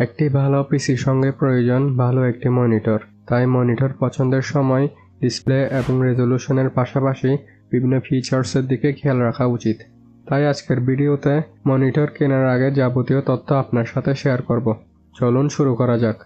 একটি ভালো পিসির সঙ্গে প্রয়োজন, ভালো একটি মনিটর। তাই মনিটর পছন্দের সময় ডিসপ্লে এবং রেজলিউশনের পাশাপাশি বিভিন্ন ফিচার্সের দিকে খেয়াল রাখা উচিত। তাই আজকের ভিডিওতে মনিটর কেনার আগে যাবতীয় তথ্য আপনার সাথে শেয়ার করব। চলুন শুরু করা যাক।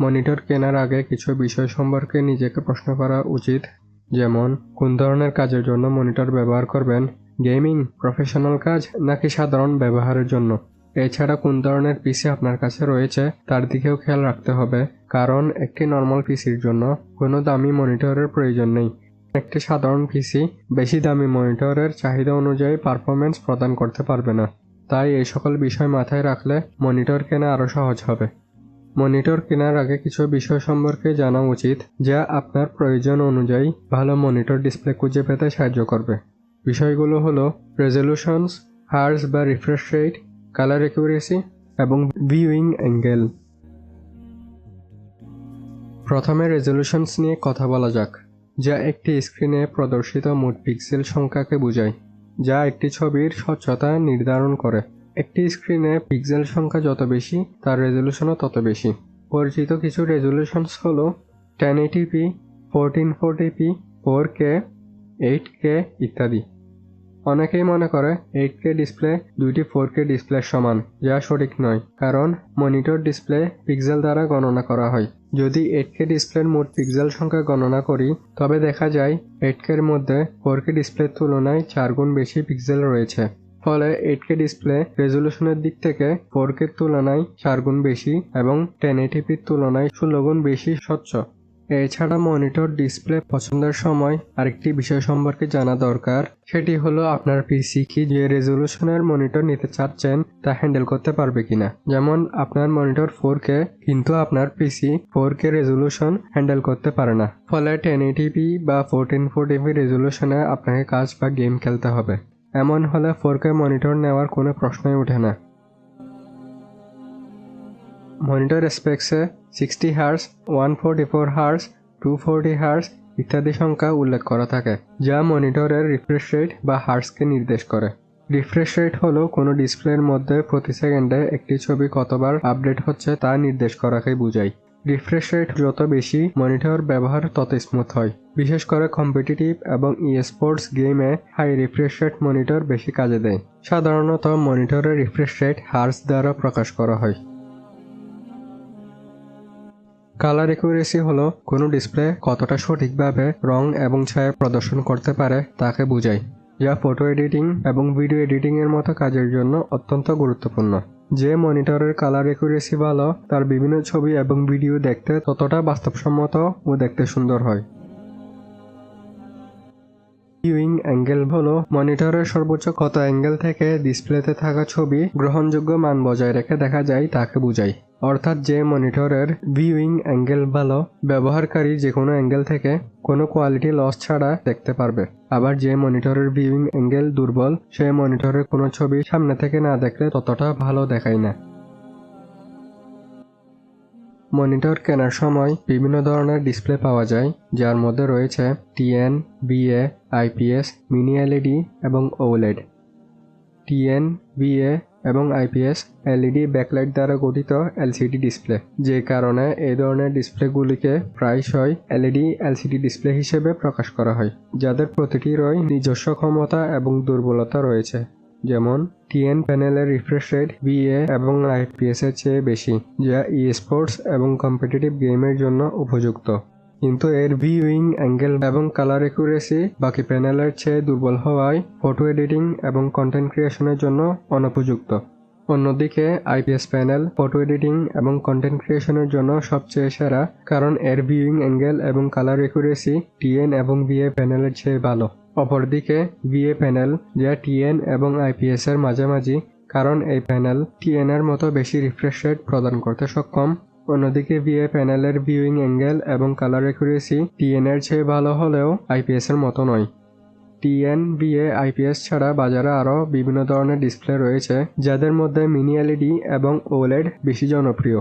মনিটর কেনার আগে কিছু বিষয় সম্পর্কে নিজেকে প্রশ্ন করা উচিত। যেমন, কোন ধরনের কাজের জন্য মনিটর ব্যবহার করবেন? গেমিং, প্রফেশনাল কাজ নাকি সাধারণ ব্যবহারের জন্য? এছাড়া কোন ধরনের পিসি আপনার কাছে রয়েছে, তার দিকেও খেয়াল রাখতে হবে। কারণ একটি নর্মাল পিসির জন্য কোনো দামি মনিটরের প্রয়োজন নেই। একটি সাধারণ পিসি বেশি দামি মনিটরের চাহিদা অনুযায়ী পারফরমেন্স প্রদান করতে পারবে না। তাই এই সকল বিষয় মাথায় রাখলে মনিটর কেনা আরও সহজ হবে। মনিটর কেনার আগে কিছু বিষয় সম্পর্কে জানা উচিত, যা আপনার প্রয়োজন অনুযায়ী ভালো মনিটর ডিসপ্লে খুঁজে পেতে সাহায্য করবে। বিষয়গুলো হলো রেজলিউশনস হার্স বা রিফ্রেশ রেট কালার অ্যাকুরেসি এবং ভিউইং অ্যাঙ্গেল প্রথমে রেজলিউশনস নিয়ে কথা বলা যাক, যা একটি স্ক্রিনে প্রদর্শিত মোট পিক্সেল সংখ্যাকে বোঝায়, যা একটি ছবির স্বচ্ছতা নির্ধারণ করে। একটি স্ক্রিনে পিক্সেল সংখ্যা যত বেশি, তার রেজলিউশনও তত বেশি। পরিচিত কিছু রেজলিউশনস হলো ten eighty p fourteen forty p four K eight K ইত্যাদি। অনেকেই মনে করে এইট কে ডিসপ্লে দুইটি ফোর কে ডিসপ্লের সমান, যা সঠিক নয়, কারণ মনিটর ডিসপ্লে পিক্সেল দ্বারা গণনা করা হয়। যদি এইট কে ডিসপ্লের মোট পিক্সেল সংখ্যা গণনা করি, তবে দেখা যায় এইট কের মধ্যে ফোর কে ডিসপ্লের তুলনায় চার গুণ বেশি পিক্সেল রয়েছে। ফলে এইট কে ডিসপ্লে রেজলিউশনের দিক থেকে ফোর কের তুলনায় চার গুণ বেশি এবং টেন এইটিপির তুলনায় ষোলো গুণ বেশি স্বচ্ছ। এছাড়া মনিটর ডিসপ্লে পছন্দের সময় আরেকটি বিষয় সম্পর্কে জানা দরকার। সেটি হলো আপনার পিসি কি যে রেজলিউশনের মনিটর নিতে চাচ্ছেন তা হ্যান্ডেল করতে পারবে কিনা। যেমন আপনার মনিটর ফোর কে কিন্তু আপনার PC four K resolution handle করতে পারে না। ফলে টেন এইটিপি বা ফোরটিন ফোরটিপি রেজলিউশনে আপনাকে কাজ বা গেম খেলতে হবে। এমন হলে ফোর কে মনিটর নেওয়ার কোনো প্রশ্নই ওঠে না। Monitor স্পেক্সে sixty hertz one forty four hertz two forty hertz ইত্যাদি সংখ্যা উল্লেখ করা থাকে, যা মনিটরের রিফ্রেশ রেট বা হার্সকে নির্দেশ করে। রিফ্রেশ রেট হলো কোনো ডিসপ্লের মধ্যে প্রতি সেকেন্ডে একটি ছবি কতবার আপডেট হচ্ছে তা নির্দেশ করাকে বোঝায়। রিফ্রেশ রেট যত বেশি মনিটর ব্যবহার তত স্মুথ হয়। বিশেষ করে কম্পিটিটিভ এবং ই স্পোর্টস গেমে হাই রিফ্রেশ রেট মনিটর বেশি কাজে দেয়। সাধারণত মনিটরের রিফ্রেশ রেট হার্স দ্বারা প্রকাশ করা হয়। কালার একুরেসি হলো কোনো ডিসপ্লে কতটা সঠিকভাবে রং এবং ছায়া প্রদর্শন করতে পারে তাকে বোঝায়, যা ফটো এডিটিং এবং ভিডিও এডিটিং এর মতো কাজের জন্য অত্যন্ত গুরুত্বপূর্ণ। যে মনিটরের কালার একুরেসি ভালো, তার বিভিন্ন ছবি এবং ভিডিও দেখতে ততটা বাস্তবসম্মত ও দেখতে সুন্দর হয়। ভিউইং অ্যাঙ্গেল হলো মনিটরের সর্বোচ্চ কত অ্যাঙ্গেল থেকে ডিসপ্লেতে থাকা ছবি গ্রহণযোগ্য মান বজায় রেখে দেখা যায় তাকে বোঝায়। অর্থাৎ যে মনিটরের ভিউইং অ্যাঙ্গেল ভালো, ব্যবহারকারী যে কোনো অ্যাঙ্গেল থেকে কোনো কোয়ালিটি লস ছাড়া দেখতে পারবে। আবার যে মনিটরের ভিউইং অ্যাঙ্গেল দুর্বল সেই মনিটরের কোনো ছবি সামনে থেকে না দেখলে ততটা ভালো দেখায় না। মনিটর কেনার সময় বিভিন্ন ধরনের ডিসপ্লে পাওয়া যায়, যার মধ্যে রয়েছে TN VA IPS mini LED এবং ওলেড টিএন বিএ এবং আইপিএস এলইডি ব্যাকলাইট দ্বারা গঠিত এলসিডি ডিসপ্লে। যে কারণে এই ধরনের ডিসপ্লেগুলিকে প্রায়শই এলইডি এলসিডি ডিসপ্লে হিসেবে প্রকাশ করা হয়, যাদের প্রতিটিরই নিজস্ব ক্ষমতা এবং দুর্বলতা রয়েছে। যেমন টিএন প্যানেলের রিফ্রেশ রেট বিএ এবং আইপিএস এর চেয়ে বেশি, যা ই স্পোর্টস এবং কম্পিটিটিভ গেমের জন্য উপযুক্ত। কিন্তু এর ভিউইং, অ্যাঙ্গেল এবং কালার একুরেসি বাকি প্যানেলের চেয়ে দুর্বল হওয়ায় ফটো এডিটিং এবং কন্টেন্ট ক্রিয়েশনের জন্য অনুপযুক্ত। অন্যদিকে, আইপিএস প্যানেল, ফটো এডিটিং এবং কন্টেন্ট ক্রিয়েশনের জন্য সবচেয়ে সেরা, কারণ এর ভিউইং, অ্যাঙ্গেল এবং কালার একুরেসি টিএন এবং ভিএ প্যানেলের চেয়ে ভালো। অপরদিকে, ভিএ প্যানেল, যা টিএন এবং আইপিএস এর মাঝামাঝি, কারণ এই প্যানেল টিএন এর মতো বেশি রিফ্রেশ রেট প্রদান করতে সক্ষম। অন্যদিকে ভিএ প্যানেলের ভিউইং অ্যাঙ্গেল এবং কালার অ্যাকুরেসি টিএন এর চেয়ে ভালো হলেও আইপিএস এর মতো নয়। টিএন ভিএ আইপিএস ছাড়া বাজারে আরও বিভিন্ন ধরনের ডিসপ্লে রয়েছে, যাদের মধ্যে মিনি এলইডি এবং ওলেড বেশি জনপ্রিয়।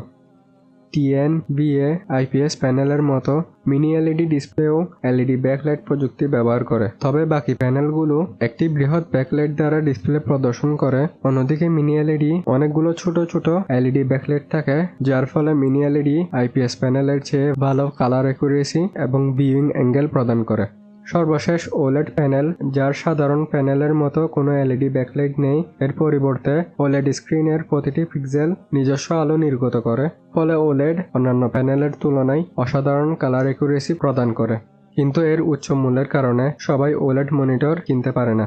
টিএন বিএ আইপিএস প্যানেলের মতো মিনি এলইডি ডিসপ্লেও এলইডি ব্যাকলাইট প্রযুক্তি ব্যবহার করে। তবে বাকি প্যানেলগুলো একটি বৃহৎ ব্যাকলাইট দ্বারা ডিসপ্লে প্রদর্শন করে। অন্যদিকে মিনি এলইডি অনেকগুলো ছোট ছোট এলইডি ব্যাকলাইট থাকে, যার ফলে মিনি এলইডি আইপিএস প্যানেলের চেয়ে ভালো কালার অ্যাকুরেসি এবং ভিউইং অ্যাঙ্গেল প্রদান করে। সর্বশেষ ওলেড প্যানেল, যার সাধারণ প্যানেলের মতো কোনো এলইডি ব্যাকলাইট নেই, এর পরিবর্তে ওলেড স্ক্রিনের প্রতিটি পিক্সেল নিজস্ব আলো নির্গত করে, ফলে ওলেড অন্যান্য প্যানেলের তুলনায় অসাধারণ কালার একুরেসি প্রদান করে। কিন্তু এর উচ্চ মূল্যের কারণে সবাই ওলেড মনিটর কিনতে পারে না।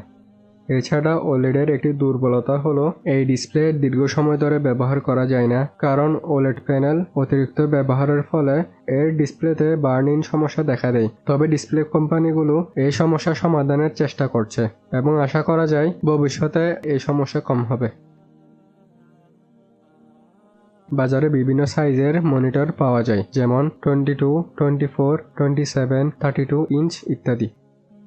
এছাড়া ওলেডের একটি দুর্বলতা হলো, এই ডিসপ্লে দীর্ঘ সময় ধরে ব্যবহার করা যায় না, কারণ ওলেড প্যানেল অতিরিক্ত ব্যবহারের ফলে এর ডিসপ্লেতে বার্নিং সমস্যা দেখা দেয়। তবে ডিসপ্লে কোম্পানিগুলো এই সমস্যা সমাধানের চেষ্টা করছে এবং আশা করা যায় ভবিষ্যতে এই সমস্যা কম হবে। বাজারে বিভিন্ন সাইজের মনিটর পাওয়া যায়, যেমন twenty two, twenty four, twenty seven, thirty two inch ইত্যাদি।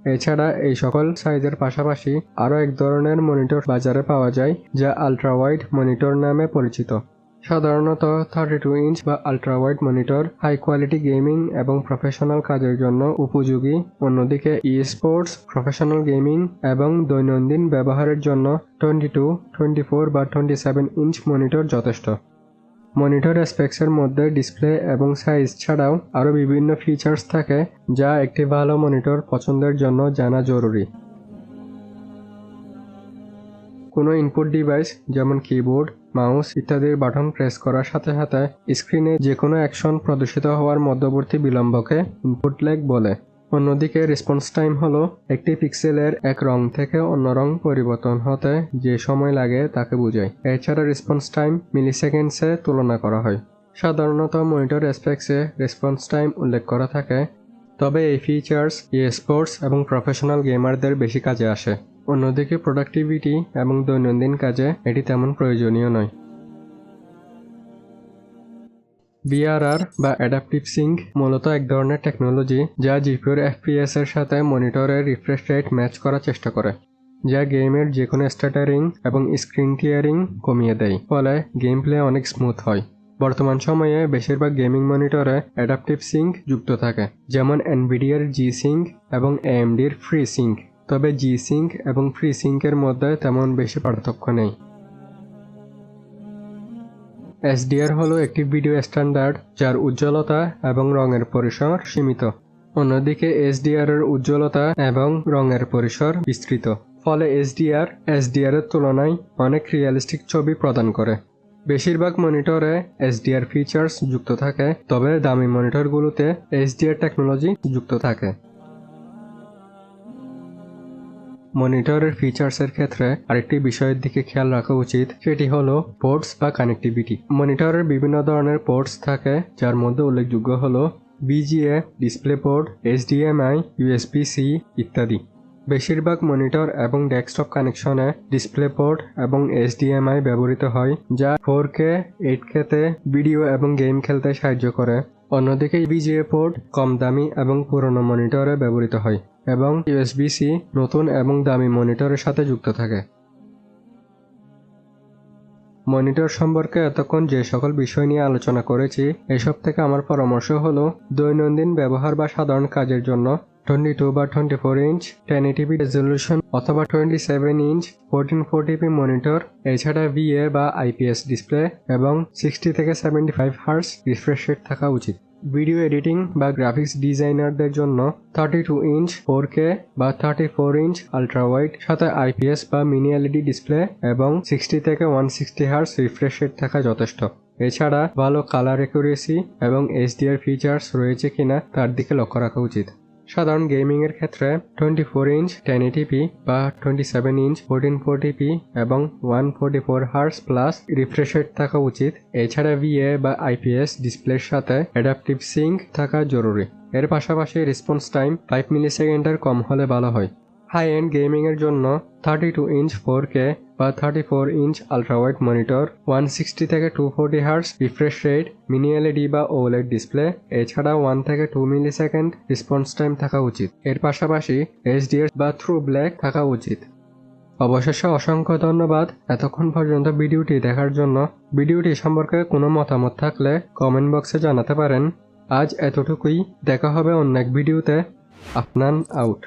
এছাড়া এই সকল সাইজের পাশাপাশি আরও এক ধরনের মনিটর বাজারে পাওয়া যায়, যা আলট্রা ওয়াইড মনিটর নামে পরিচিত। সাধারণত থার্টি টু ইঞ্চ বা ultra wide monitor high quality gaming এবং প্রফেশনাল কাজের জন্য উপযোগী। অন্যদিকে ই স্পোর্টস প্রফেশনাল গেমিং এবং দৈনন্দিন ব্যবহারের জন্য টোয়েন্টি টু টোয়েন্টি ফোর বা টোয়েন্টি সেভেন ইঞ্চ মনিটর যথেষ্ট। মনিটর স্পেক্সের মধ্যে ডিসপ্লে এবং সাইজ ছাড়াও আরও বিভিন্ন ফিচার্স থাকে যা একটি ভালো মনিটর পছন্দের জন্য জানা জরুরি। কোনো ইনপুট ডিভাইস যেমন কিবোর্ড মাউস ইত্যাদির বাটন প্রেস করার সাথে সাথে স্ক্রিনে যে কোনো অ্যাকশন প্রদর্শিত হওয়ার মধ্যবর্তী বিলম্বকে ইনপুট লেগ বলে। অন্যদিকে রেসপন্স টাইম হলো একটি পিক্সেলের এক রং থেকে অন্য রং পরিবর্তন হতে যে সময় লাগে তাকে বোঝায়। এছাড়া রেসপন্স টাইম মিলিসেকেন্ডসে তুলনা করা হয়। সাধারণত মনিটর অ্যাসপেক্টসে রেসপন্স টাইম উল্লেখ করা থাকে, তবে এই ফিচার্স ই স্পোর্টস এবং প্রফেশনাল গেমারদের বেশি কাজে আসে। অন্যদিকে প্রোডাক্টিভিটি এবং দৈনন্দিন কাজে এটি তেমন প্রয়োজনীয় নয়। বিআরআর বা অ্যাডাপটিভ সিঙ্ক মূলত এক ধরনের টেকনোলজি যা জিপিওর এফপিএস এর সাথে মনিটরের রিফ্রেশ রেট ম্যাচ করার চেষ্টা করে, যা গেমের যে কোনো স্টাটারিং এবং স্ক্রিন টিয়ারিং কমিয়ে দেয়, ফলে গেম প্লে অনেক স্মুথ হয়। বর্তমান সময়ে বেশিরভাগ গেমিং মনিটরে অ্যাডাপটিভ সিঙ্ক যুক্ত থাকে, যেমন এনভিডিয়ার জি সিঙ্ক এবং এএমডির ফ্রি সিঙ্ক তবে জি সিঙ্ক এবং ফ্রি সিঙ্কের মধ্যে তেমন বেশি পার্থক্য নেই। এসডিআর হলো একটি ভিডিও স্ট্যান্ডার্ড যার উজ্জ্বলতা এবং রঙের পরিসর সীমিত। অন্যদিকে এসডিআর এর উজ্জ্বলতা এবং রঙের পরিসর বিস্তৃত। ফলে এসডিআর এসডিআর এর তুলনায় অনেক রিয়েলিস্টিক ছবি প্রদান করে। বেশিরভাগ মনিটরে এসডিআর ফিচার্স যুক্ত থাকে, তবে দামি মনিটরগুলোতে এসডিআর টেকনোলজি যুক্ত থাকে। মনিটরের ফিচার্সের ক্ষেত্রে আরেকটি বিষয়ের দিকে খেয়াল রাখা উচিত, সেটি হলো পোর্টস বা কানেক্টিভিটি মনিটরের বিভিন্ন ধরনের পোর্টস থাকে, যার মধ্যে উল্লেখযোগ্য হলো VGA display port HDMI USB C ইত্যাদি। বেশিরভাগ মনিটর এবং ডেস্কটপ কানেকশনে ডিসপ্লে পোর্ট এবং এইচডিএমআই ব্যবহৃত হয়, যা ফোর কে এইট কেতে ভিডিও এবং গেম খেলতে সাহায্য করে। অন্যদিকে বিজিএ পোর্ট কম দামি এবং পুরনো মনিটরে ব্যবহৃত হয়। এবং ইউএসবি সি নতুন এবং দামি মনিটরের সাথে যুক্ত থাকে। মনিটর সম্পর্কে এতক্ষণ যে সকল বিষয় নিয়ে আলোচনা করেছি, এসব থেকে আমার পরামর্শ হলো দৈনন্দিন ব্যবহার বা সাধারণ কাজের জন্য টোয়েন্টি টু বা twenty four inch, ten eighty p resolution অথবা twenty seven inch, fourteen forty p monitor, এছাড়া ভিএ বা আইপিএস ডিসপ্লে এবং সিক্সটি থেকে seventy five hertz refresh rate থাকা উচিত। ভিডিও এডিটিং বা গ্রাফিক্স ডিজাইনারদের জন্য thirty two inch four K বা thirty four inch ultra wide সাথে আইপিএস বা মিনি এলইডি ডিসপ্লে এবং সিক্সটি থেকে one sixty hertz refresh rate থাকা যথেষ্ট। এছাড়া ভালো কালার একুরেসি এবং এইচডিআর ফিচার্স রয়েছে কিনা তার দিকে লক্ষ্য রাখা উচিত। সাধারণ গেমিংয়ের ক্ষেত্রে twenty four inch ten eighty p বা twenty seven inch fourteen forty p এবং one forty four hertz plus refresh rate থাকা উচিত। এছাড়া ভিএ বা আইপিএস ডিসপ্লের সাথে অ্যাডাপটিভ সিঙ্ক থাকা জরুরি। এর পাশাপাশি রেসপন্স টাইম ফাইভ মিলি সেকেন্ডের কম হলে ভালো হয়। হাই এন্ড গেমিংয়ের জন্য thirty two inch four K বা thirty four inch ultrawide monitor one sixty থেকে two forty hertz refresh rate mini LED বা ওলেড ডিসপ্লে এছাড়া ওয়ান থেকে two millisecond response time থাকা উচিত। এর পাশাপাশি এইচডিএস বা থ্রু ব্ল্যাক থাকা উচিত। অবশেষে অসংখ্য ধন্যবাদ এতক্ষণ পর্যন্ত ভিডিওটি দেখার জন্য। ভিডিওটি সম্পর্কে কোনো মতামত থাকলে কমেন্ট বক্সে জানাতে পারেন। আজ এতটুকুই, দেখা হবে অন্য এক ভিডিওতে। আপনান আউট।